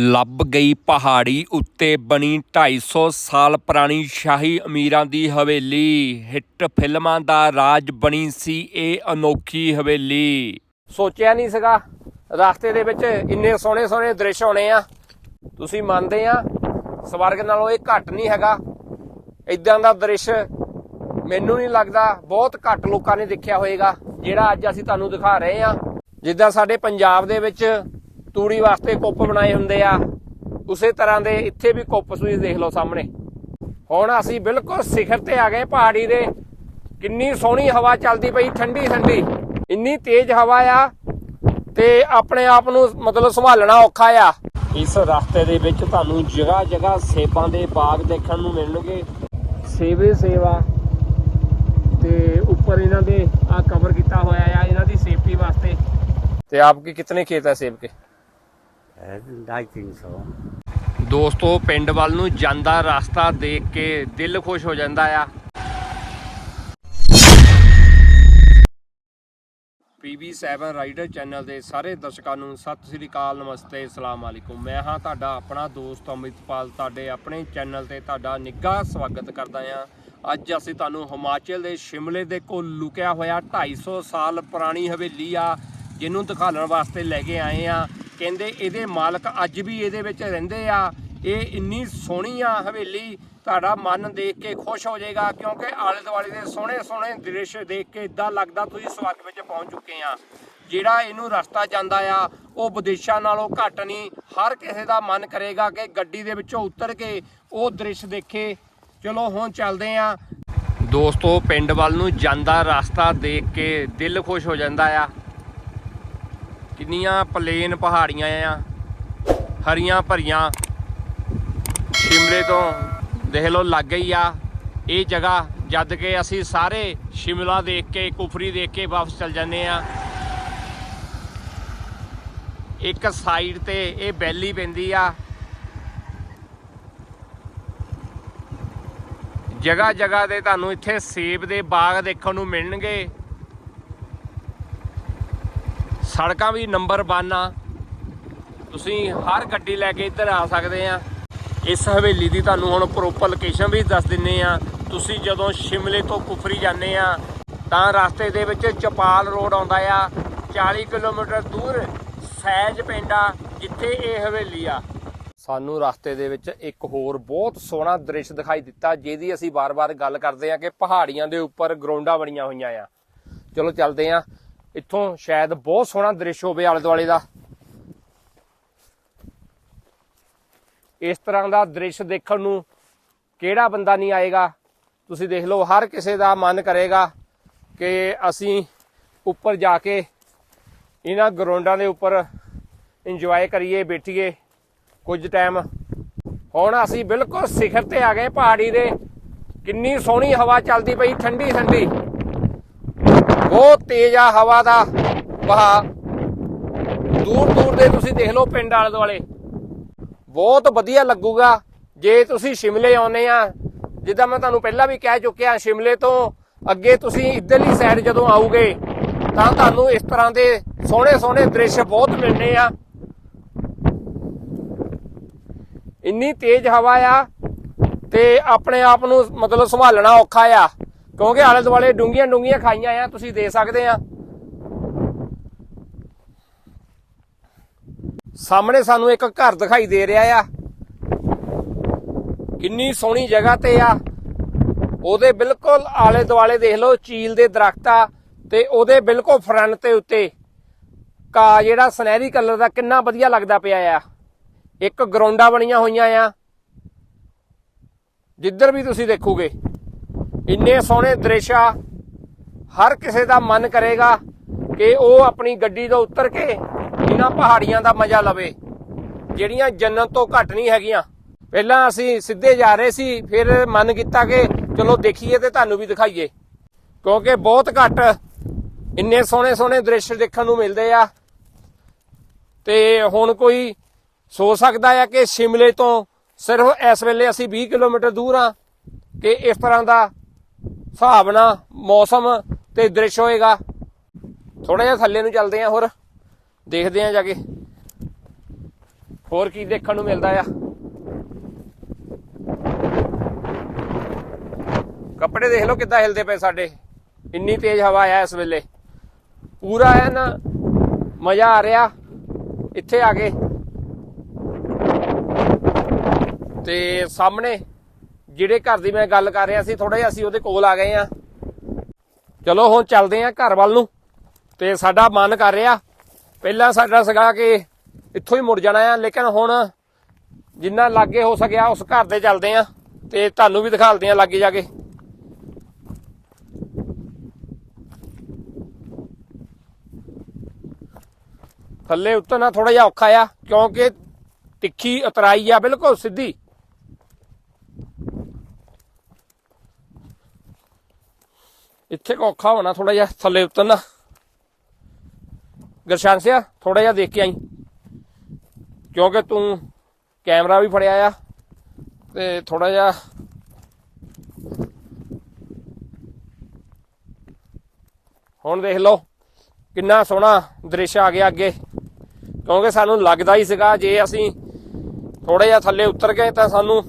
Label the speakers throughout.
Speaker 1: ਲੱਭ ਗਈ ਪਹਾੜੀ ਉੱਤੇ ਬਣੀ 250 ਸਾਲ ਪੁਰਾਣੀ ਸ਼ਾਹੀ ਅਮੀਰਾਂ ਦੀ ਹਵੇਲੀ। ਹਿੱਟ ਫਿਲਮਾਂ ਦਾ ਰਾਜ ਬਣੀ ਸੀ ਇਹ ਅਨੋਖੀ ਹਵੇਲੀ। ਸੋਚਿਆ ਨਹੀਂ ਸੀਗਾ? ਰਸਤੇ ਦੇ ਵਿੱਚ ਇੰਨੇ ਸੋਹਣੇ ਸੋਹਣੇ ਦ੍ਰਿਸ਼ ਹੋਣੇ ਆ। ਤੁਸੀਂ ਮੰਨਦੇ ਆ? ਸਵਰਗ ਨਾਲੋਂ ਇਹ ਘੱਟ ਨਹੀਂ ਹੈਗਾ। ਇਦਾਂ ਦਾ ਦ੍ਰਿਸ਼ ਮੈਨੂੰ ਨਹੀਂ ਲੱਗਦਾ ਬਹੁਤ ਘੱਟ ਲੋਕਾਂ ਨੇ ਦੇਖਿਆ ਹੋਵੇਗਾ ਜਿਹੜਾ ਅੱਜ ਅਸੀਂ ਤੁਹਾਨੂੰ ਦਿਖਾ ਰਹੇ ਆ। ਜਿੱਦਾਂ ਸਾਡੇ ਪੰਜਾਬ ਦੇ ਵਿੱਚ ਤੂੜੀ ਵਾਸਤੇ ਕੁੱਪ ਬਣਾਏ ਹੁੰਦੇ ਆ। ਉਸੇ ਤਰ੍ਹਾਂ ਦੇ ਇੱਥੇ ਵੀ ਕੁੱਪ ਤੁਸੀਂ ਦੇਖ ਲਓ ਸਾਹਮਣੇ। ਹੁਣ ਅਸੀਂ ਬਿਲਕੁਲ ਸਿਖਰ ਤੇ ਆ ਗਏ ਪਹਾੜੀ ਦੇ। ਕਿੰਨੀ ਸੋਹਣੀ ਹਵਾ ਚੱਲਦੀ ਪਈ ਠੰਡੀ ਠੰਡੀ। ਇੰਨੀ ਤੇਜ਼ ਹਵਾ ਆ ਤੇ ਆਪਣੇ ਆਪ ਨੂੰ ਮਤਲਬ ਸੰਭਾਲਣਾ ਔਖਾ ਆ। ਇਸ ਰਸਤੇ ਦੇ ਵਿੱਚ ਤੁਹਾਨੂੰ ਜਗ੍ਹਾ ਜਗ੍ਹਾ ਸੇਬਾਂ ਦੇ ਬਾਗ ਦੇਖਣ ਨੂੰ ਮਿਲਣਗੇ। ਸੇਵੇ ਸੇਵਾ ਤੇ ਉੱਪਰ ਇਹਨਾਂ ਦੇ ਆ ਕਵਰ ਕੀਤਾ ਹੋਇਆ ਆ ਇਹਨਾਂ ਦੀ ਸੇਫਟੀ ਵਾਸਤੇ। ਤੇ ਆਪਕੇ ਕਿਤਨੇ ਖੇਤ ਹੈ ਸੇਬ ਕੇ? ਦੋਸਤੋ, ਪਿੰਡ ਵੱਲ ਨੂੰ ਜਾਂਦਾ ਰਸਤਾ ਦੇਖ ਕੇ ਦਿਲ ਖੁਸ਼ ਹੋ ਜਾਂਦਾ ਆ। PB7 ਰਾਈਡਰ ਚੈਨਲ ਦੇ ਸਾਰੇ ਦਰਸ਼ਕਾਂ ਨੂੰ ਸਤਿ ਸ੍ਰੀ ਅਕਾਲ, ਨਮਸਤੇ, ਅਸਲਾਮ ਵਾਲੇਕੁਮ ਮੈਂ ਹਾਂ ਤੁਹਾਡਾ ਆਪਣਾ ਦੋਸਤ ਅਮਿਤਪਾਲ ਤੁਹਾਡੇ ਆਪਣੇ ਚੈਨਲ ਤੇ ਤੁਹਾਡਾ ਨਿੱਘਾ ਸਵਾਗਤ ਕਰਦਾ ਹਾਂ ਅੱਜ ਅਸੀਂ ਤੁਹਾਨੂੰ ਹਿਮਾਚਲ ਦੇ ਸ਼ਿਮਲੇ ਦੇ ਕੋਲ ਲੁਕਿਆ ਹੋਇਆ 250 ਸਾਲ ਪੁਰਾਣੀ ਹਵੇਲੀ ਆ, ਜਿਹਨੂੰ ਦਿਖਾਉਣ ਵਾਸਤੇ ਲੈ ਕੇ ਆਏ ਆ। ਕਹਿੰਦੇ ਇਹਦੇ ਮਾਲਕ ਅੱਜ ਵੀ ਇਹਦੇ ਵਿੱਚ ਰਹਿੰਦੇ ਆ। ਇਹ ਇੰਨੀ ਸੋਹਣੀ ਆ ਹਵੇਲੀ। ਤੁਹਾਡਾ ਮਨ ਦੇਖ ਕੇ ਖੁਸ਼ ਹੋ ਜਾਏਗਾ ਕਿਉਂਕਿ ਆਲੇ ਦੁਆਲੇ ਦੇ ਸੋਹਣੇ ਸੋਹਣੇ ਦ੍ਰਿਸ਼ ਦੇਖ ਕੇ ਇਦਾਂ ਲੱਗਦਾ ਤੁਸੀਂ ਸਵਰਗ ਵਿੱਚ ਪਹੁੰਚ ਚੁੱਕੇ ਆ। ਜਿਹੜਾ ਇਹਨੂੰ ਰਸਤਾ ਜਾਂਦਾ ਆ, ਉਹ ਵਿਦੇਸ਼ਾਂ ਨਾਲੋਂ ਘੱਟ ਨਹੀਂ, ਹਰ ਕਿਸੇ ਦਾ ਮਨ ਕਰੇਗਾ ਕਿ ਗੱਡੀ ਦੇ ਵਿੱਚੋਂ ਉਤਰ ਕੇ ਉਹ ਦ੍ਰਿਸ਼ ਦੇਖੇ। ਚਲੋ, ਹੁਣ ਚੱਲਦੇ ਆ। ਦੋਸਤੋ, ਪਿੰਡ ਵੱਲ ਨੂੰ ਜਾਂਦਾ ਰਸਤਾ ਦੇਖ ਕੇ ਦਿਲ ਖੁਸ਼ ਹੋ ਜਾਂਦਾ ਆ। ਕਿੰਨੀਆਂ ਪਲੇਨ ਪਹਾੜੀਆਂ ਆ, ਹਰੀਆਂ ਭਰੀਆਂ। ਸ਼ਿਮਲੇ ਤੋਂ ਦੇਖ ਲਓ ਲੱਗ ਗਈ ਆ ਇਹ ਜਗ੍ਹਾ, ਜਦ ਕਿ ਅਸੀਂ ਸਾਰੇ ਸ਼ਿਮਲਾ ਦੇਖ ਕੇ, ਕੁਫਰੀ ਦੇਖ ਕੇ ਵਾਪਸ ਚਲ ਜਾਂਦੇ ਆ। ਇੱਕ ਸਾਈਡ ਤੇ ਇਹ ਬੈਲੀ ਪੈਂਦੀ ਆ। ਜਗ੍ਹਾ ਜਗ੍ਹਾ ਤੇ ਤੁਹਾਨੂੰ ਇੱਥੇ ਸੇਬ ਦੇ ਬਾਗ ਦੇਖਣ ਨੂੰ ਮਿਲਣਗੇ। ਸੜਕਾਂ ਵੀ ਨੰਬਰ 1 ਆ। ਤੁਸੀਂ ਹਰ ਗੱਡੀ ਲੈ ਕੇ ਇੱਧਰ ਆ ਸਕਦੇ ਆ। ਇਸ ਹਵੇਲੀ ਦੀ ਤੁਹਾਨੂੰ ਹੁਣ ਪ੍ਰੋਪਰ ਲੋਕੇਸ਼ਨ ਵੀ ਦੱਸ ਦਿੰਨੇ ਆ। ਤੁਸੀਂ ਜਦੋਂ ਸ਼ਿਮਲੇ ਤੋਂ ਕੁਫਰੀ ਜਾਂਦੇ ਆ, ਤਾਂ ਰਸਤੇ ਦੇ ਵਿੱਚ ਚਪਾਲ ਰੋਡ ਆਉਂਦਾ ਆ। 40 ਕਿਲੋਮੀਟਰ ਦੂਰ ਸੈਜ ਪਿੰਡ ਆ, ਜਿੱਥੇ ਇਹ ਹਵੇਲੀ ਆ। ਸਾਨੂੰ ਰਸਤੇ ਦੇ ਵਿੱਚ ਇੱਕ ਹੋਰ ਬਹੁਤ ਸੋਹਣਾ ਦ੍ਰਿਸ਼ ਦਿਖਾਈ ਦਿੱਤਾ, ਜਿਹਦੀ ਅਸੀਂ ਬਾਰ-ਬਾਰ ਗੱਲ ਕਰਦੇ ਆ ਕਿ ਪਹਾੜੀਆਂ ਦੇ ਉੱਪਰ ਗਰਾਊਂਡਾਂ ਬਣੀਆਂ ਹੋਈਆਂ ਆ। ਚਲੋ ਚੱਲਦੇ ਆ। ਇੱਥੋਂ ਸ਼ਾਇਦ ਬਹੁਤ ਸੋਹਣਾ ਦ੍ਰਿਸ਼ ਹੋਵੇ ਆਲੇ ਦੁਆਲੇ ਦਾ। ਇਸ ਤਰ੍ਹਾਂ ਦਾ ਦ੍ਰਿਸ਼ ਦੇਖਣ ਨੂੰ ਕਿਹੜਾ ਬੰਦਾ ਨਹੀਂ ਆਏਗਾ? ਤੁਸੀਂ ਦੇਖ ਲਓ, ਹਰ ਕਿਸੇ ਦਾ ਮਨ ਕਰੇਗਾ ਕਿ ਅਸੀਂ ਉੱਪਰ ਜਾ ਕੇ ਇਹਨਾਂ ਗਰਾਊਂਡਾਂ ਦੇ ਉੱਪਰ ਇੰਜੋਏ ਕਰੀਏ, ਬੈਠੀਏ ਕੁਝ ਟਾਈਮ ਹੁਣ ਅਸੀਂ ਬਿਲਕੁਲ ਸਿਖਰ ਤੇ ਆ ਗਏ, ਪਹਾੜੀ ਦੇ। ਕਿੰਨੀ ਸੋਹਣੀ ਹਵਾ ਚੱਲਦੀ ਪਈ ਠੰਡੀ ਠੰਡੀ ਬਹੁਤ ਤੇਜ਼ ਆ ਹਵਾ ਦਾ। ਵਹਾ। ਦੂਰ ਦੂਰ ਦੇ ਤੁਸੀਂ ਦੇਖ ਲਓ ਪਿੰਡ ਆਲੇ ਦੁਆਲੇ। ਬਹੁਤ ਵਧੀਆ ਲੱਗੂਗਾ। ਜੇ ਤੁਸੀਂ ਸ਼ਿਮਲੇ ਆਉਨੇ ਆ, ਜਿੱਦਾਂ ਮੈਂ ਤੁਹਾਨੂੰ ਪਹਿਲਾਂ ਵੀ ਕਹਿ ਚੁੱਕਿਆ, ਸ਼ਿਮਲੇ ਤੋਂ ਅੱਗੇ ਤੁਸੀਂ ਇੱਧਰਲੀ ਸਾਈਡ ਜਦੋਂ ਆਓਗੇ, ਤਾਂ ਤੁਹਾਨੂੰ ਇਸ ਤਰ੍ਹਾਂ ਦੇ ਸੋਹਣੇ ਸੋਹਣੇ ਦ੍ਰਿਸ਼ ਬਹੁਤ ਮਿਲਣੇ ਆ। ਇੰਨੀ ਤੇਜ਼ ਹਵਾ ਆ ਤੇ ਆਪਣੇ ਆਪ ਨੂੰ ਮਤਲਬ ਸੰਭਾਲਣਾ ਔਖਾ ਆ। ਕਿਉਂਕਿ ਆਲੇ ਦੁਆਲੇ ਡੂੰਗੀਆਂ ਡੂੰਗੀਆਂ ਖਾਈਆਂ ਆ, ਤੁਸੀਂ ਦੇ ਸਕਦੇ ਆ। ਸਾਹਮਣੇ ਸਾਨੂੰ ਇੱਕ ਘਰ ਦਿਖਾਈ ਦੇ ਰਿਹਾ ਆ। ਕਿੰਨੀ ਸੋਹਣੀ ਜਗ੍ਹਾ ਤੇ ਆ। ਉਹਦੇ ਬਿਲਕੁਲ ਆਲੇ ਦੁਆਲੇ ਦੇਖ ਲਓ ਚੀਲ ਦੇ ਦਰਖਤ ਆ ਤੇ ਉਹਦੇ ਬਿਲਕੁਲ ਫਰੰਟ ਤੇ ਉੱਤੇ ਕਾ ਜਿਹੜਾ ਸੁਨਹਿਰੀ ਕਲਰ ਦਾ ਕਿੰਨਾ ਵਧੀਆ ਲੱਗਦਾ ਪਿਆ ਆ। ਇੱਕ ਗਰਾਊਂਡਾਂ ਬਣੀਆਂ ਹੋਈਆਂ ਆ। ਜਿੱਧਰ ਵੀ ਤੁਸੀਂ ਦੇਖੋਗੇ। ਇੰਨੇ ਸੋਹਣੇ ਦ੍ਰਿਸ਼ ਆ, ਹਰ ਕਿਸੇ ਦਾ ਮਨ ਕਰੇਗਾ ਕਿ ਉਹ ਆਪਣੀ ਗੱਡੀ ਤੋਂ ਉਤਰ ਕੇ ਇਹਨਾਂ ਪਹਾੜੀਆਂ ਦਾ ਮਜ਼ਾ ਲਵੇ, ਜਿਹੜੀਆਂ ਜੰਨਤ ਤੋਂ ਘੱਟ ਨਹੀਂ ਹੈਗੀਆਂ। ਪਹਿਲਾਂ ਅਸੀਂ ਸਿੱਧੇ ਜਾ ਰਹੇ ਸੀ, ਫਿਰ ਮਨ ਕੀਤਾ ਕਿ ਚਲੋ ਦੇਖੀਏ ਤੇ ਤੁਹਾਨੂੰ ਵੀ ਦਿਖਾਈਏ। ਕਿਉਂਕਿ ਬਹੁਤ ਘੱਟ ਇੰਨੇ ਸੋਹਣੇ ਸੋਹਣੇ ਦ੍ਰਿਸ਼ ਦੇਖਣ ਨੂੰ ਮਿਲਦੇ ਆ। ਤੇ ਹੁਣ ਕੋਈ ਸੋਚ ਸਕਦਾ ਆ ਕਿ ਸ਼ਿਮਲੇ ਤੋਂ ਸਿਰਫ ਇਸ ਵੇਲੇ ਅਸੀਂ 20 ਕਿਲੋਮੀਟਰ ਦੂਰ ਆ, ਕਿ ਇਸ ਤਰ੍ਹਾਂ ਦਾ ਹਿਸਾਬ ਮੌਸਮ ਤੇ ਦ੍ਰਿਸ਼ ਹੋਏਗਾ। ਥੋੜਾ ਜਿਹਾ ਥੱਲੇ ਨੂੰ ਚੱਲਦੇ ਆ ਹੋਰ। ਦੇਖਦੇ ਆ ਜਾ ਕੇ। ਹੋਰ ਕੀ ਦੇਖਣ ਨੂੰ ਮਿਲਦਾ ਆ। ਕੱਪੜੇ ਦੇਖ ਲਓ ਕਿੱਦਾਂ ਹਿਲਦੇ ਪਏ ਸਾਡੇ। ਇੰਨੀ ਤੇਜ਼ ਹਵਾ ਆ ਇਸ ਵੇਲੇ। ਪੂਰਾ ਹੈ ਨਾ ਮਜ਼ਾ ਆ ਰਿਹਾ ਇੱਥੇ ਆ ਕੇ। ਤੇ ਸਾਹਮਣੇ ਜਿਹੜੇ ਘਰ ਦੀ ਮੈਂ ਗੱਲ ਕਰ ਰਿਹਾ ਸੀ ਥੋੜਾ ਜਿਹਾ ਅਸੀਂ ਉਹਦੇ ਕੋਲ ਆ ਗਏ ਆ ਚਲੋ, ਹੁਣ ਚੱਲਦੇ ਆ ਘਰ ਵੱਲ ਨੂੰ। ਤੇ ਸਾਡਾ ਮਨ ਕਰ ਰਿਹਾ, ਪਹਿਲਾਂ ਸਾਡਾ ਸੀਗਾ ਕਿ ਇੱਥੋਂ ਹੀ ਮੁੜ ਜਾਣਾ ਆ, ਲੇਕਿਨ ਹੁਣ ਜਿੰਨਾ ਲਾਗੇ ਹੋ ਸਕਿਆ, ਉਸ ਘਰ ਦੇ ਚੱਲਦੇ ਆ ਤੇ ਤੁਹਾਨੂੰ ਵੀ ਦਿਖਾਲਦੇ ਆ ਲਾਗੇ ਜਾ ਕੇ। ਥੱਲੇ ਉਤਰਨਾ ਥੋੜਾ ਜਿਹਾ ਔਖਾ ਆ, ਕਿਉਂਕਿ ਤਿੱਖੀ ਉਤਰਾਈ ਆ, ਬਿਲਕੁਲ ਸਿੱਧੀ। ਇੱਥੇ ਕੋ ਔਖਾ ਹੋਣਾ ਥੋੜਾ ਜਿਹਾ, ਥੱਲੇ ਉਤਰਨਾ। ਗਰਸ਼ਾਨ ਸਿਆ ਥੋੜਾ ਜਿਹਾ ਦੇਖ ਕੇ ਆਈ। ਕਿਉਂਕਿ ਤੂੰ ਕੈਮਰਾ ਵੀ ਫੜਿਆ ਆ, ਤੇ ਥੋੜਾ ਜਿਹਾ ਹੁਣ ਦੇਖ ਲਓ, ਕਿੰਨਾ ਸੋਹਣਾ ਦ੍ਰਿਸ਼ ਆ ਗਿਆ ਅੱਗੇ। ਕਿਉਂਕਿ ਸਾਨੂੰ ਲੱਗਦਾ ਹੀ ਸੀਗਾ, ਜੇ ਅਸੀਂ ਥੋੜਾ ਜਿਹਾ ਥੱਲੇ ਉਤਰ ਗਏ ਤਾਂ ਸਾਨੂੰ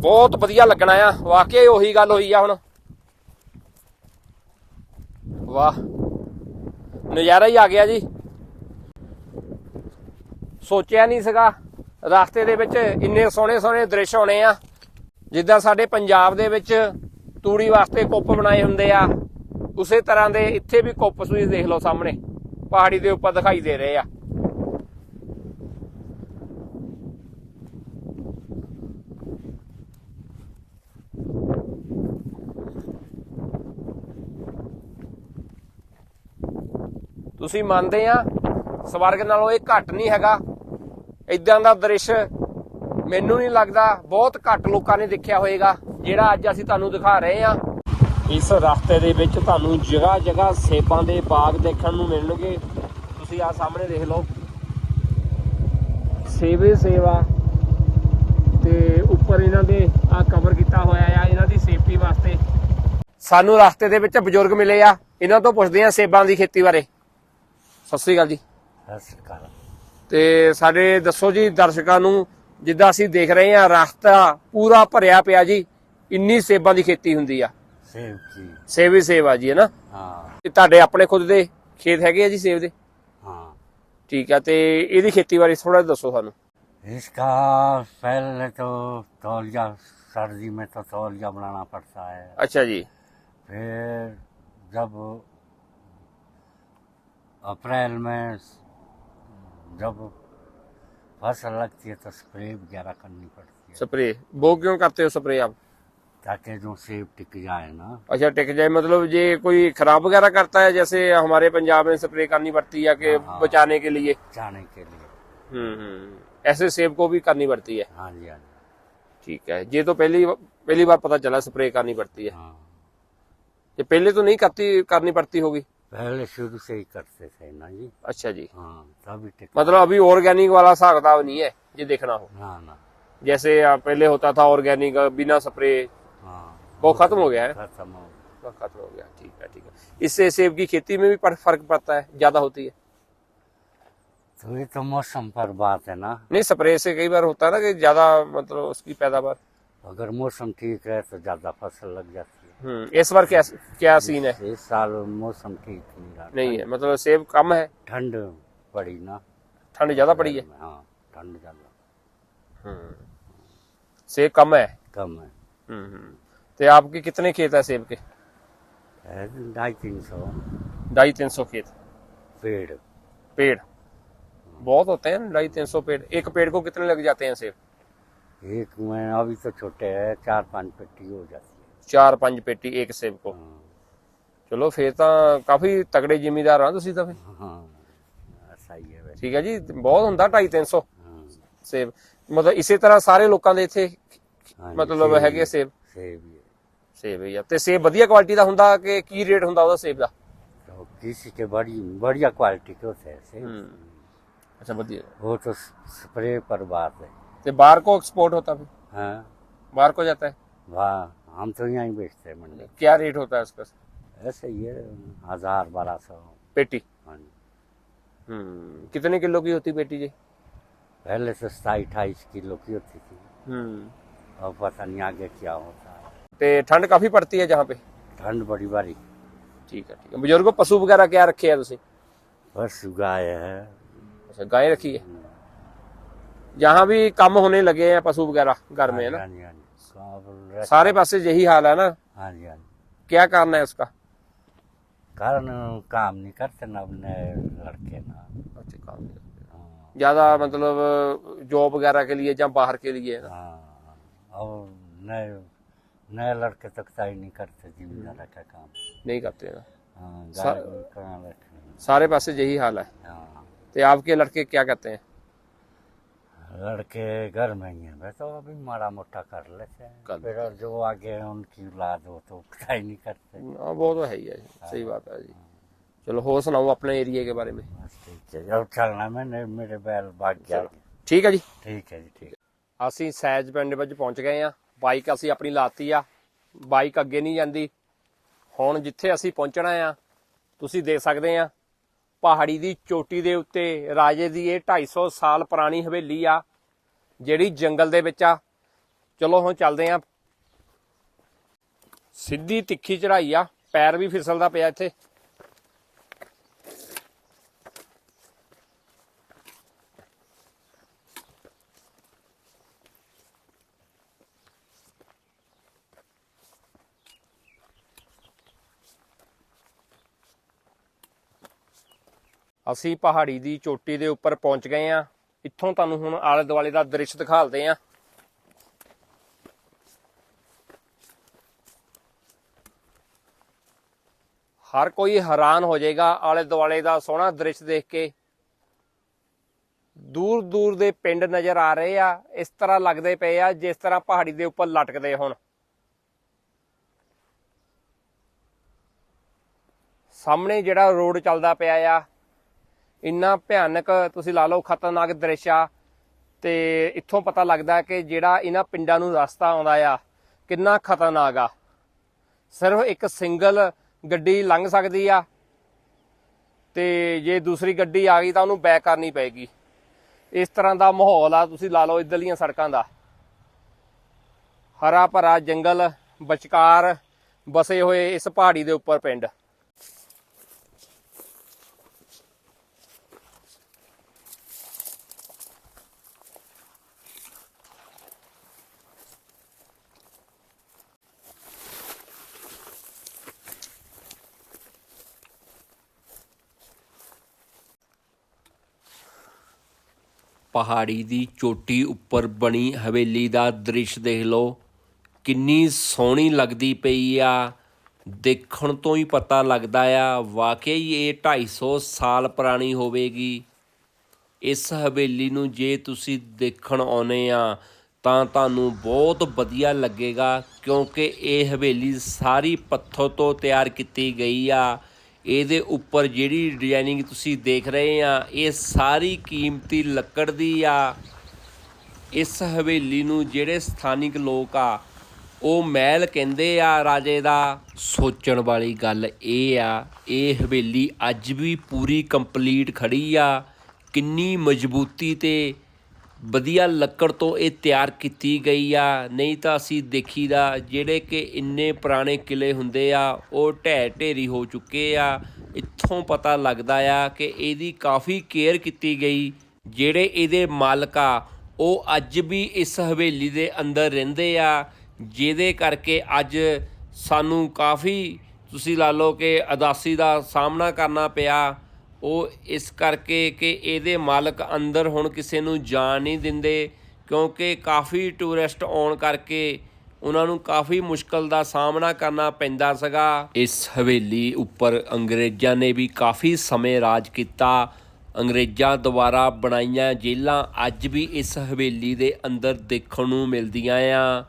Speaker 1: ਬਹੁਤ ਵਧੀਆ ਲੱਗਣਾ ਆ। ਵਾਕਈ ਉਹੀ ਗੱਲ ਹੋਈ ਆ ਹੁਣ। ਵਾਹ। ਨਜ਼ਾਰਾ ਹੀ ਆ ਗਿਆ ਜੀ। ਸੋਚਿਆ ਨਹੀਂ ਸੀਗਾ, ਰਸਤੇ ਦੇ ਵਿੱਚ ਇੰਨੇ ਸੋਹਣੇ ਸੋਹਣੇ ਦ੍ਰਿਸ਼ ਹੋਣੇ ਆ। ਜਿੱਦਾਂ ਸਾਡੇ ਪੰਜਾਬ ਦੇ ਵਿੱਚ ਤੂੜੀ ਵਾਸਤੇ ਕੁੱਪ ਬਣਾਏ ਹੁੰਦੇ ਆ। ਉਸੇ ਤਰ੍ਹਾਂ ਦੇ ਇੱਥੇ ਵੀ ਕੁੱਪ ਤੁਸੀਂ ਦੇਖ ਲਓ ਸਾਹਮਣੇ, ਪਹਾੜੀ ਦੇ ਉੱਪਰ ਦਿਖਾਈ ਦੇ ਰਹੇ ਆ। ਤੁਸੀਂ ਮੰਨਦੇ ਆ, ਸਵਰਗ ਨਾਲੋਂ ਇਹ ਘੱਟ ਨਹੀਂ ਹੈਗਾ। ਇਦਾਂ ਦਾ ਦ੍ਰਿਸ਼ ਮੈਨੂੰ ਨਹੀਂ ਲੱਗਦਾ, ਬਹੁਤ ਘੱਟ ਲੋਕਾਂ ਨੇ ਦੇਖਿਆ ਹੋਵੇਗਾ ਜਿਹੜਾ ਅੱਜ ਅਸੀਂ ਤੁਹਾਨੂੰ ਦਿਖਾ ਰਹੇ ਆ। ਇਸ ਰਸਤੇ ਦੇ ਵਿੱਚ ਤੁਹਾਨੂੰ ਜਗ੍ਹਾ ਜਗ੍ਹਾ ਸੇਬਾਂ ਦੇ ਬਾਗ ਦੇਖਣ ਨੂੰ ਮਿਲਣਗੇ। ਤੁਸੀਂ ਆ ਸਾਹਮਣੇ ਦੇਖ ਲਓ। ਸੇਵੇ ਸੇਵਾ ਤੇ ਉੱਪਰ ਇਹਨਾਂ ਦੇ ਆ ਕਵਰ ਕੀਤਾ ਹੋਇਆ ਆ, ਇਹਨਾਂ ਦੀ ਸੇਫਟੀ ਵਾਸਤੇ। ਸਾਨੂੰ ਰਸਤੇ ਦੇ ਵਿੱਚ ਬਜ਼ੁਰਗ ਮਿਲੇ ਆ। ਇਹਨਾਂ ਤੋਂ ਪੁੱਛਦੇ ਆ ਸੇਬਾਂ ਦੀ ਖੇਤੀ ਬਾਰੇ। ਸਤਿ ਸ੍ਰੀ ਅਕਾਲ ਜੀ
Speaker 2: ਸਤਿ ਸ੍ਰੀ ਅਕਾਲ
Speaker 1: ਤੇ ਸਾਡੇ ਦੱਸੋ ਜੀ ਦਰਸ਼ਕਾਂ ਨੂੰ ਜਿੱਦਾਂ ਅਸੀਂ ਦੇਖ ਰਹੇ ਹਾਂ ਰਸਤਾ ਪੂਰਾ ਭਰਿਆ ਪਿਆ ਜੀ ਇੰਨੀ ਸੇਬਾਂ ਦੀ ਖੇਤੀ ਹੁੰਦੀ ਆ
Speaker 2: ਸੇਵ ਜੀ
Speaker 1: ਸੇਬ ਹੀ ਸੇਬ ਆ ਜੀ ਹੈ ਨਾ
Speaker 2: ਹਾਂ
Speaker 1: ਇਹ ਤੁਹਾਡੇ ਆਪਣੇ ਖੁਦ ਦੇ ਖੇਤ ਹੈਗੇ ਆ ਜੀ ਸੇਬ ਦੇ
Speaker 2: हाँ
Speaker 1: ਠੀਕ ਆ ਤੇ ਇਹਦੀ ਖੇਤੀ ਬਾਰੇ ਥੋੜਾ ਦੱਸੋ ਸਾਨੂੰ
Speaker 2: इसका पहले तो तौलिया सर्दी में तो तौलिया बनाना पड़ता है
Speaker 1: ਅੱਛਾ ਜੀ
Speaker 2: फिर जब अप्रैल में जब फ़सल लगती है तो स्प्रे वगैरह करनी पड़ती है।
Speaker 1: स्प्रे? वो क्यों करते हो स्प्रे आप?
Speaker 2: ताकि जो सेब टिक जाए ना।
Speaker 1: अच्छा टिक जाए मतलब ये कोई खराब वगैरह करता है जैसे हमारे पंजाब में स्प्रे करनी पड़ती है कि
Speaker 2: हाँ।
Speaker 1: बचाने के लिए?
Speaker 2: जाने के लिए।
Speaker 1: हम्म हम्म। ऐसे सेब को भी करनी पड़ती है?
Speaker 2: हाँ जी हाँ जी।
Speaker 1: ठीक है ये तो पहली पहली बार पता चला स्प्रे करनी पड़ती है।
Speaker 2: हाँ।
Speaker 1: ये पहले तो नहीं करती करनी पड़ती होगी?
Speaker 2: पहले शुरू से ही करते थे ना जी।
Speaker 1: अच्छा जी।
Speaker 2: हाँ तभी
Speaker 1: मतलब अभी ऑर्गेनिक वाला हिसाब किताब नहीं है ये देखना हो।
Speaker 2: ना ना।
Speaker 1: जैसे पहले होता था ऑर्गेनिक बिना स्प्रे
Speaker 2: हाँ।
Speaker 1: वो खत्म हो गया है।
Speaker 2: खत्म हो
Speaker 1: वो खत्म हो गया ठीक है ठीक है। इससे सेब की खेती में भी फ़र्क पड़ता है ज़्यादा होती है।
Speaker 2: तो ये तो मौसम पर बात है ना।
Speaker 1: नहीं स्प्रे से कई बार होता है ना कि ज़्यादा मतलब उसकी पैदावार।
Speaker 2: अगर मौसम ठीक है तो ज़्यादा फ़सल लग जाती है।
Speaker 1: इस बार क्या क्या सीन है?
Speaker 2: इस साल मौसम ठीक नहीं
Speaker 1: नहीं है मतलब सेब कम है?
Speaker 2: ठंड पड़ी ना।
Speaker 1: ठंड ज़्यादा पड़ी है?
Speaker 2: हाँ ठंड ज़्यादा।
Speaker 1: सेब कम है?
Speaker 2: कम है।
Speaker 1: हम्म हम्म। तो आपके कितने खेत है सेब के?
Speaker 2: ढाई तीन सौ।
Speaker 1: ढाई तीन सौ खेत।
Speaker 2: पेड़।
Speaker 1: पेड़? बहुत होते हैं ढाई तीन सौ पेड़। एक पेड़ को कितने लग जाते हैं सेब?
Speaker 2: एक में अभी तो छोटे है चार पाँच पेटी हो जाती
Speaker 1: ਚਾਰ ਪੰਜ ਪੇਟੀ ਇੱਕ ਸੇਬ ਕੋ
Speaker 2: है हाँ,
Speaker 1: ਚਲੋ ਫੇਰ ਤਾਂ ਕਾਫੀ ਤਗੜੇ ਜ਼ਿਮੀਦਾਰ ਆ ਤੁਸੀਂ ਤਾਂ ਫੇਰ
Speaker 2: हाँ ऐसा ही है वैसे
Speaker 1: ਠੀਕ ਹੈ ਜੀ ਬਹੁਤ ਹੁੰਦਾ 2.5 300
Speaker 2: हाँ,
Speaker 1: ਸੇਬ ਮਤਲਬ ਇਸੇ ਤਰ੍ਹਾਂ ਸਾਰੇ ਲੋਕਾਂ ਦੇ ਇੱਥੇ
Speaker 2: हाँ जी,
Speaker 1: ਮਤਲਬ
Speaker 2: सेब
Speaker 1: ਹੈਗੇ
Speaker 2: ही-
Speaker 1: ਸੇਬ
Speaker 2: सेब ही है।
Speaker 1: ਸੇਬ ਹੀ ਆ ਤੇ ਸੇਬ ਵਧੀਆ ਕੁਆਲਿਟੀ ਦਾ ਹੁੰਦਾ ਕਿ ਕੀ ਰੇਟ ਹੁੰਦਾ ਉਹਦਾ ਸੇਬ ਦਾ
Speaker 2: तो किसी के बड़ी बढ़िया क्वालिटी के होते हैं सेब
Speaker 1: हम्म। ਅੱਛਾ ਵਧੀਆ
Speaker 2: वो तो स्प्रे पर बात है
Speaker 1: ਤੇ ਬਾਹਰ को एक्सपोर्ट होता है
Speaker 2: हाँ
Speaker 1: बाहर को जाता है
Speaker 2: वाह हम तो यहीं बेचते हैं मंडी।
Speaker 1: क्या रेट होता है इसका
Speaker 2: ऐसे ये हज़ार बारह सौ।
Speaker 1: पेटी?
Speaker 2: हाँ जी।
Speaker 1: हम्म, कितने किलो की होती पेटी जी?
Speaker 2: पहले से सस्ता अठाईस किलो की होती थी।
Speaker 1: हम्म।
Speaker 2: अब पता नहीं आगे क्या होता है।
Speaker 1: तो ठंड काफ़ी पड़ती है जहाँ पे?
Speaker 2: ठंड बड़ी बारी
Speaker 1: ठीक है ठीक है। बुजुर्गो पशु वगैरह क्या रखे है तुम
Speaker 2: पशु गाय है।
Speaker 1: अच्छा गाय रखी है? यहाँ भी काम होने लगे हैं पशु वगैरह घर में है ना?
Speaker 2: हाँ हाँ हाँ हाँ जी हाँ जी कहाँ पर रह-
Speaker 1: सारे पासे यही हाल है ना
Speaker 2: हाँ जी हाँ जी
Speaker 1: क्या कारण है उसका
Speaker 2: कारण काम नहीं करते ना अपने लड़के ना
Speaker 1: अच्छा काम नहीं करते।
Speaker 2: हाँ,
Speaker 1: ज्यादा मतलब जॉब वगैरह के लिए या बाहर के लिए है ना
Speaker 2: हाँ और नए नए लड़के तक ही नहीं करते जिम्मेदार का काम
Speaker 1: नहीं करते हैं ना
Speaker 2: हाँ
Speaker 1: सा-
Speaker 2: गाय भी कहाँ रखे
Speaker 1: सारे पासे यही हाल है
Speaker 2: हाँ
Speaker 1: तो आपके लड़के क्या करते हैं
Speaker 2: लड़के घर में ही है वे तो अभी माड़ा मोटा कर लेते
Speaker 1: कर
Speaker 2: हैं फिर जो आगे है उनकी औलाद हो तो पता ही नहीं करते
Speaker 1: हाँ वो तो है ही है सही बात है जी चलो हो सुनाओ अपने एरिया के बारे में
Speaker 2: बस ठीक है अब चलना मैंने मेरे बैल भाग गया
Speaker 1: ਠੀਕ ਹੈ ਜੀ
Speaker 2: ठीक है जी ठीक
Speaker 1: ਅਸੀਂ ਸੈਜ ਪਿੰਡ ਵਿੱਚ ਪਹੁੰਚ ਗਏ ਆ ਬਾਈਕ ਅਸੀਂ ਆਪਣੀ ਲਾਤੀ ਆ ਬਾਈਕ ਅੱਗੇ ਨਹੀਂ ਜਾਂਦੀ ਹੁਣ ਜਿੱਥੇ ਅਸੀਂ ਪਹੁੰਚਣਾ ਆ ਤੁਸੀਂ ਦੇਖ ਸਕਦੇ ਆ ਪਹਾੜੀ ਦੀ ਚੋਟੀ ਦੇ ਉੱਤੇ ਰਾਜੇ ਦੀ ਇਹ 250 ਸਾਲ ਪੁਰਾਣੀ ਹਵੇਲੀ ਆ, ਜਿਹੜੀ ਜੰਗਲ ਦੇ ਵਿੱਚ ਆ। ਚਲੋ ਹੁਣ ਚੱਲਦੇ ਆ। ਸਿੱਧੀ ਤਿੱਖੀ ਚੜਾਈ ਆ, ਪੈਰ ਵੀ ਫਿਸਲਦਾ ਪਿਆ ਇੱਥੇ। ਅਸੀਂ ਪਹਾੜੀ ਦੀ ਚੋਟੀ ਦੇ ਉੱਪਰ ਪਹੁੰਚ ਗਏ ਆ ਇੱਥੋਂ ਤੁਹਾਨੂੰ ਹੁਣ ਆਲੇ ਦੁਆਲੇ ਦਾ ਦ੍ਰਿਸ਼ ਦਿਖਾਲਦੇ ਆ ਹਰ ਕੋਈ ਹੈਰਾਨ ਹੋ ਜਾਏਗਾ ਆਲੇ ਦੁਆਲੇ ਦਾ ਸੋਹਣਾ ਦ੍ਰਿਸ਼ ਦੇਖ ਕੇ। ਦੂਰ ਦੂਰ ਦੇ ਪਿੰਡ ਨਜ਼ਰ ਆ ਰਹੇ ਆ, ਇਸ ਤਰ੍ਹਾਂ ਲੱਗਦੇ ਪਏ ਆ, ਜਿਸ ਤਰ੍ਹਾਂ ਪਹਾੜੀ ਦੇ ਉੱਪਰ ਲਟਕਦੇ ਹੁਣ। ਸਾਹਮਣੇ ਜਿਹੜਾ ਰੋਡ ਚੱਲਦਾ ਪਿਆ ਆ ਇੰਨਾ ਭਿਆਨਕ ਤੁਸੀਂ ਲਾ ਲਓ ਖਤਰਨਾਕ ਦ੍ਰਿਸ਼ ਆ, ਤੇ ਇੱਥੋਂ ਪਤਾ ਲੱਗਦਾ ਕਿ ਜਿਹੜਾ ਇਹਨਾਂ ਪਿੰਡਾਂ ਨੂੰ ਰਸਤਾ ਆਉਂਦਾ ਆ, ਕਿੰਨਾ ਖਤਰਨਾਕ ਆ। ਸਿਰਫ ਇੱਕ ਸਿੰਗਲ ਗੱਡੀ ਲੰਘ ਸਕਦੀ ਆ, ਤੇ ਜੇ ਦੂਸਰੀ ਗੱਡੀ ਆ ਗਈ ਤਾਂ ਉਹਨੂੰ ਬੈਕ ਕਰਨੀ ਪਏਗੀ। ਇਸ ਤਰ੍ਹਾਂ ਦਾ ਮਾਹੌਲ ਆ, ਤੁਸੀਂ ਲਾ ਲਓ ਇੱਧਰਲੀਆਂ ਸੜਕਾਂ ਦਾ। ਹਰਾ ਭਰਾ ਜੰਗਲ, ਵਿਚਕਾਰ ਬਸੇ ਹੋਏ ਇਸ ਪਹਾੜੀ ਦੇ ਉੱਪਰ ਪਿੰਡ। ਪਹਾੜੀ ਦੀ ਚੋਟੀ ਉੱਪਰ ਬਣੀ ਹਵੇਲੀ ਦਾ ਦ੍ਰਿਸ਼ ਦੇਖ ਲਓ। ਕਿੰਨੀ ਸੋਹਣੀ ਲੱਗਦੀ ਪਈ ਆ। ਦੇਖਣ ਤੋਂ ਹੀ ਪਤਾ ਲੱਗਦਾ ਆ ਵਾਕਈ ਇਹ 250 ਸਾਲ ਪੁਰਾਣੀ ਹੋਵੇਗੀ। ਇਸ ਹਵੇਲੀ ਨੂੰ ਜੇ ਤੁਸੀਂ ਦੇਖਣ ਆਉਨੇ ਆ, ਤਾਂ ਤੁਹਾਨੂੰ ਬਹੁਤ ਵਧੀਆ ਲੱਗੇਗਾ, ਕਿਉਂਕਿ ਇਹ ਹਵੇਲੀ ਸਾਰੀ ਪੱਥਰ ਤੋਂ ਤਿਆਰ ਕੀਤੀ ਗਈ ਆ। ਇਹਦੇ ਉੱਪਰ ਜਿਹੜੀ ਡਿਜ਼ਾਈਨਿੰਗ ਤੁਸੀਂ ਦੇਖ ਰਹੇ ਆ, ਇਹ ਸਾਰੀ ਕੀਮਤੀ ਲੱਕੜ ਦੀ ਆ। ਇਸ ਹਵੇਲੀ ਨੂੰ ਜਿਹੜੇ ਸਥਾਨਿਕ ਲੋਕ ਆ, ਉਹ ਮਹਿਲ ਕਹਿੰਦੇ ਆ ਰਾਜੇ ਦਾ। ਸੋਚਣ ਵਾਲੀ ਗੱਲ ਇਹ ਆ, ਇਹ ਹਵੇਲੀ ਅੱਜ ਵੀ ਪੂਰੀ ਕੰਪਲੀਟ ਖੜੀ ਆ। ਕਿੰਨੀ ਮਜ਼ਬੂਤੀ ਤੇ ਵਧੀਆ ਲੱਕੜ ਤੋਂ ਇਹ ਤਿਆਰ ਕੀਤੀ ਗਈ ਆ। ਨਹੀਂ ਤਾਂ ਅਸੀਂ ਦੇਖੀਦਾ ਜਿਹੜੇ ਕਿ ਇੰਨੇ ਪੁਰਾਣੇ ਕਿਲੇ ਹੁੰਦੇ ਆ, ਉਹ ਢਹਿ ਢੇਰੀ ਹੋ ਚੁੱਕੇ ਆ। ਇੱਥੋਂ ਪਤਾ ਲੱਗਦਾ ਆ ਕਿ ਇਹਦੀ ਕਾਫੀ ਕੇਅਰ ਕੀਤੀ ਗਈ। ਜਿਹੜੇ ਇਹਦੇ ਮਾਲਕ ਆ, ਉਹ ਅੱਜ ਵੀ ਇਸ ਹਵੇਲੀ ਦੇ ਅੰਦਰ ਰਹਿੰਦੇ ਆ। ਜਿਹਦੇ ਕਰਕੇ ਅੱਜ ਸਾਨੂੰ ਕਾਫੀ ਤੁਸੀਂ ਲਾ ਲਓ ਕਿ ਅਦਾਸੀ ਦਾ ਸਾਹਮਣਾ ਕਰਨਾ ਪਿਆ। ਉਹ ਇਸ ਕਰਕੇ ਕਿ ਇਹਦੇ ਮਾਲਕ ਅੰਦਰ ਹੁਣ ਕਿਸੇ ਨੂੰ ਜਾਣ ਨਹੀਂ ਦਿੰਦੇ, ਕਿਉਂਕਿ ਕਾਫੀ ਟੂਰਿਸਟ ਆਉਣ ਕਰਕੇ ਉਹਨਾਂ ਨੂੰ ਕਾਫੀ ਮੁਸ਼ਕਲ ਦਾ ਸਾਹਮਣਾ ਕਰਨਾ ਪੈਂਦਾ ਸੀਗਾ। ਇਸ ਹਵੇਲੀ ਉੱਪਰ ਅੰਗਰੇਜ਼ਾਂ ਨੇ ਵੀ ਕਾਫੀ ਸਮੇਂ ਰਾਜ ਕੀਤਾ। ਅੰਗਰੇਜ਼ਾਂ ਦੁਆਰਾ ਬਣਾਈਆਂ ਜੇਲਾਂ ਅੱਜ ਵੀ ਇਸ ਹਵੇਲੀ ਦੇ ਅੰਦਰ ਦੇਖਣ ਨੂੰ ਮਿਲਦੀਆਂ ਆ।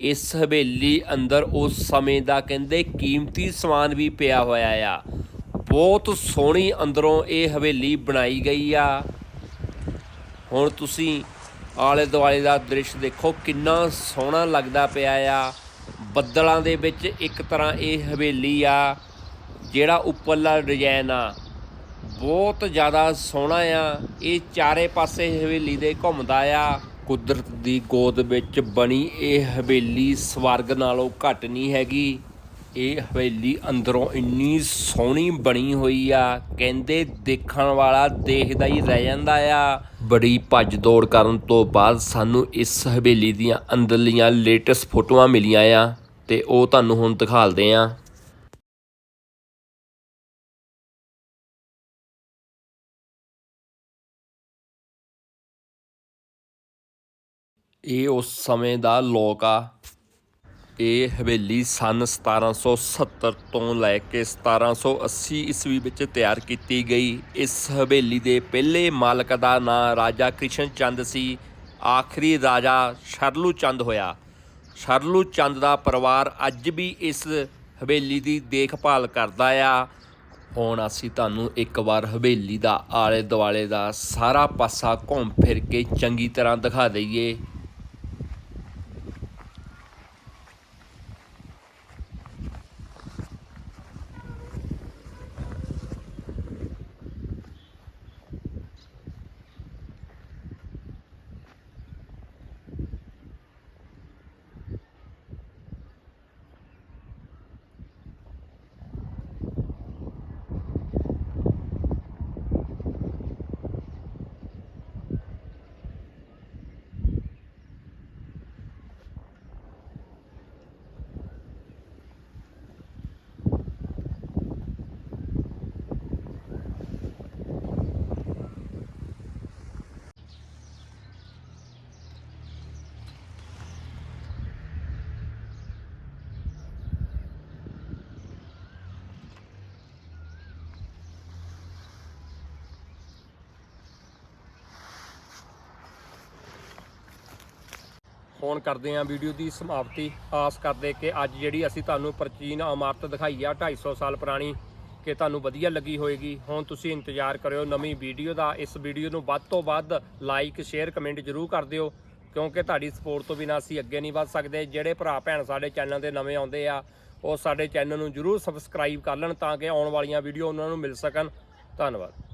Speaker 1: ਇਸ ਹਵੇਲੀ ਅੰਦਰ ਉਸ ਸਮੇਂ ਦਾ ਕਹਿੰਦੇ ਕੀਮਤੀ ਸਮਾਨ ਵੀ ਪਿਆ ਹੋਇਆ ਆ। ਬਹੁਤ ਸੋਹਣੀ ਅੰਦਰੋਂ ਇਹ ਹਵੇਲੀ ਬਣਾਈ ਗਈ ਆ। ਹੁਣ ਤੁਸੀਂ ਆਲੇ ਦੁਆਲੇ ਦਾ ਦ੍ਰਿਸ਼ ਦੇਖੋ, ਕਿੰਨਾ ਸੋਹਣਾ ਲੱਗਦਾ ਪਿਆ ਆ। ਬੱਦਲਾਂ ਦੇ ਵਿੱਚ ਇੱਕ ਤਰ੍ਹਾਂ ਇਹ ਹਵੇਲੀ ਆ, ਜਿਹੜਾ ਉੱਪਰਲਾ ਡਿਜ਼ਾਈਨ ਆ। ਬਹੁਤ ਜ਼ਿਆਦਾ ਸੋਹਣਾ ਆ। ਇਹ ਚਾਰੇ ਪਾਸੇ ਹਵੇਲੀ ਦੇ ਘੁੰਮਦਾ ਆ। ਕੁਦਰਤ ਦੀ ਗੋਦ ਵਿੱਚ ਬਣੀ ਇਹ ਹਵੇਲੀ ਸਵਰਗ ਨਾਲੋਂ ਘੱਟ ਨਹੀਂ ਹੈਗੀ। ਇਹ ਹਵੇਲੀ ਅੰਦਰੋਂ ਇੰਨੀ ਸੋਹਣੀ ਬਣੀ ਹੋਈ ਆ, ਕਹਿੰਦੇ ਦੇਖਣ ਵਾਲਾ ਦੇਖਦਾ ਹੀ ਰਹਿ ਜਾਂਦਾ ਆ। ਬੜੀ ਭੱਜ ਦੌੜ ਕਰਨ ਤੋਂ ਬਾਅਦ ਸਾਨੂੰ ਇਸ ਹਵੇਲੀ ਦੀਆਂ ਅੰਦਰਲੀਆਂ ਲੇਟੈਸਟ ਫੋਟੋਆਂ ਮਿਲੀਆਂ ਆ, ਤੇ ਉਹ ਤੁਹਾਨੂੰ ਹੁਣ ਦਿਖਾਲਦੇ ਆ। ਇਹ ਉਸ ਸਮੇਂ ਦਾ ਲੋਕ ਆ। ਇਹ ਹਵੇਲੀ ਸਨ 1770 ਤੋਂ ਲੈ ਕੇ 1780 ਈਸਵੀ ਵਿੱਚ ਤਿਆਰ ਕੀਤੀ ਗਈ। ਇਸ ਹਵੇਲੀ ਦੇ ਪਹਿਲੇ ਮਾਲਕ ਦਾ ਨਾਂ ਰਾਜਾ ਕ੍ਰਿਸ਼ਨ ਚੰਦ ਸੀ। ਆਖਰੀ ਰਾਜਾ ਸ਼ਰਲੂ ਚੰਦ ਹੋਇਆ। ਸ਼ਰਲੂ ਚੰਦ ਦਾ ਪਰਿਵਾਰ ਅੱਜ ਵੀ ਇਸ ਹਵੇਲੀ ਦੀ ਦੇਖਭਾਲ ਕਰਦਾ ਆ। ਹੁਣ ਅਸੀਂ ਤੁਹਾਨੂੰ ਇੱਕ ਵਾਰ ਹਵੇਲੀ ਦਾ ਆਲੇ ਦੁਆਲੇ ਦਾ ਸਾਰਾ ਪਾਸਾ ਘੁੰਮ ਫਿਰ ਕੇ ਚੰਗੀ ਤਰ੍ਹਾਂ ਦਿਖਾ ਦਈਏ। ਫੋਨ ਕਰਦੇ ਹਾਂ ਵੀਡੀਓ ਦੀ ਸਮਾਪਤੀ। ਆਸ ਕਰਦੇ ਕਿ ਅੱਜ ਜਿਹੜੀ ਅਸੀਂ ਤੁਹਾਨੂੰ ਪ੍ਰਾਚੀਨ ਇਮਾਰਤ ਦਿਖਾਈ ਆ 250 ਸਾਲ ਪੁਰਾਣੀ, ਕਿ ਤੁਹਾਨੂੰ ਵਧੀਆ ਲੱਗੀ ਹੋਏਗੀ। ਹੁਣ ਤੁਸੀਂ ਇੰਤਜ਼ਾਰ ਕਰਿਓ ਨਵੀਂ ਵੀਡੀਓ ਦਾ। ਇਸ ਵੀਡੀਓ ਨੂੰ ਵੱਧ ਤੋਂ ਵੱਧ ਲਾਈਕ, ਸ਼ੇਅਰ, ਕਮੈਂਟ ਜ਼ਰੂਰ ਕਰ ਦਿਓ, ਕਿਉਂਕਿ ਤੁਹਾਡੀ ਸਪੋਰਟ ਤੋਂ ਬਿਨਾਂ ਅਸੀਂ ਅੱਗੇ ਨਹੀਂ ਵੱਧ ਸਕਦੇ। ਜਿਹੜੇ ਭਰਾ ਭੈਣ ਸਾਡੇ ਚੈਨਲ ਦੇ ਨਵੇਂ ਆਉਂਦੇ ਆ, ਉਹ ਸਾਡੇ ਚੈਨਲ ਨੂੰ ਜ਼ਰੂਰ ਸਬਸਕ੍ਰਾਈਬ ਕਰ ਲੈਣ ਤਾਂ ਕਿ ਆਉਣ ਵਾਲੀਆਂ ਵੀਡੀਓ ਉਹਨਾਂ ਨੂੰ ਮਿਲ ਸਕਣ। ਧੰਨਵਾਦ।